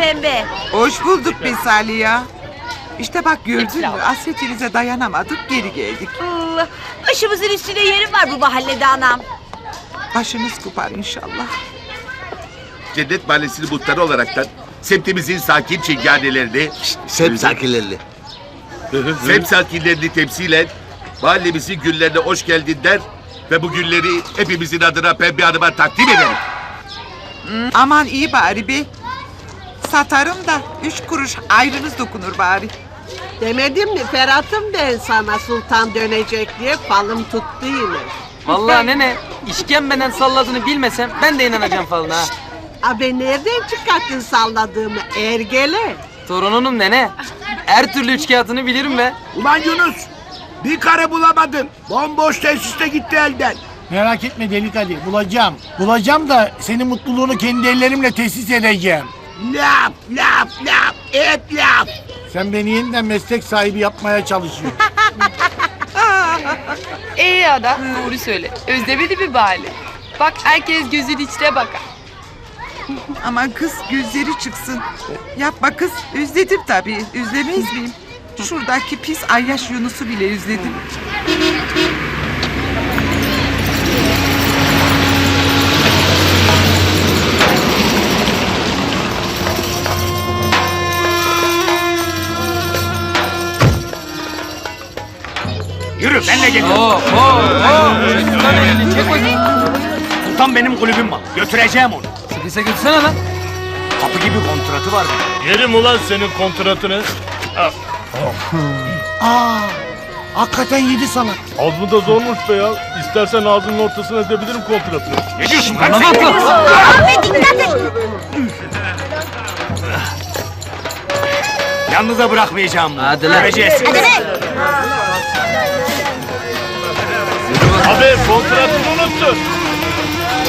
pembe. Hoş bulduk be Saliha. İşte bak gördün mü hasretinize dayanamadık geri geldik. Allah, Başımızın üstünde yerim var bu mahallede anam. Başınız kopar inşallah. Cennet Mahallesi'nin muhtarı olaraktan semtimizin sakin çinganelerini, Sep sakinlerli. semt sakinlerini temsilen mahallemizin günlerine hoş geldin der ve bu günleri hepimizin adına Pembe Hanım'a takdim ederim. Aman iyi bari be. Satarım da üç kuruş ayrınız dokunur bari. Demedim mi Ferhat'ım ben sana sultan dönecek diye falım tuttu yine. Vallahi nene işkembeden salladığını bilmesem ben de inanacağım falan ha. Abi nereden çıkarttın salladığımı ergele? Torununum nene. Her türlü üçkağıtını bilirim be. Ulan Yunus bir kare bulamadın. Bomboş tesiste gitti elden. Merak etme Delik Ali bulacağım. Bulacağım da senin mutluluğunu kendi ellerimle tesis edeceğim. Laf laf laf et laf. Sen beni yeniden meslek sahibi yapmaya çalışıyorsun. Ee ya da doğru söyle. Özlemedi mi bari? Bak herkes gözün içine bakar. Aman kız gözleri çıksın. Yapma kız özledim tabii. Özlemez miyim? Şuradaki pis ayyaş Yunus'u bile özledim. Yürü benle gel. Oo oo oo. Çek lan elini çek bakayım. Sultan benim kulübüm var. Götüreceğim onu. Sıkıysa götürsene lan. Kapı gibi kontratı var. Yerim ulan senin kontratını. Aa, hakikaten yedi salak. Az mı da zormuş be ya. İstersen ağzının ortasına edebilirim kontratını. Ne diyorsun lan sen? lan. Yalnıza bırakmayacağım. Hadi lan. Göreceğiz. Abi kontratını unuttun.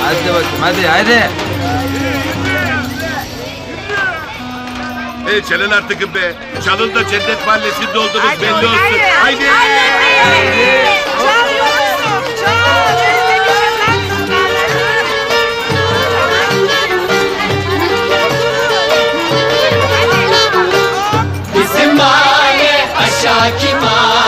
Hadi bakayım hadi hadi. E çalın artık be. Çalın da Cennet Mahallesi'nde olduğunuz belli olsun. Haydi. Bizim mahalle aşağı Yakima.